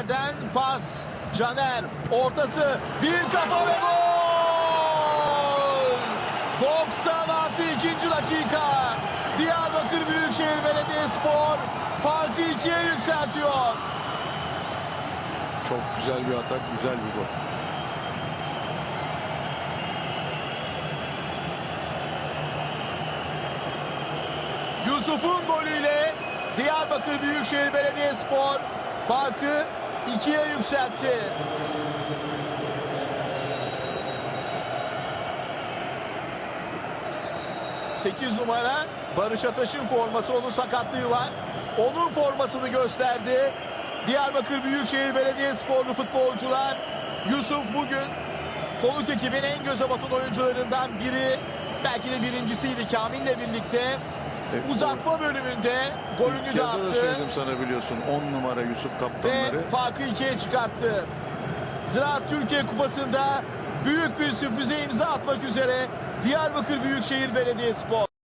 Caner'den pas. Caner ortası bir kafa ve gol! 90 artı 2. dakika. Diyarbakır Büyükşehir Belediyespor farkı ikiye yükseltiyor. Çok güzel bir atak, güzel bir gol. Yusuf'un golüyle Diyarbakır Büyükşehir Belediyespor farkı ikiye yükseltti. Sekiz numara Barış Ataş'ın forması onun sakatlığı var. Onun formasını gösterdi. Diyarbakır Büyükşehir Belediyesporlu futbolcular Yusuf bugün konuk ekibin en göze batan oyuncularından biri. Belki de birincisiydi Kamil'le birlikte. E, Uzatma bölümünde golünü de attı söyledim sana biliyorsun. 10 numara Yusuf kaptanları. ve farkı ikiye çıkarttı. Ziraat Türkiye Kupası'nda büyük bir sürprize imza atmak üzere Diyarbakır Büyükşehir Belediyespor.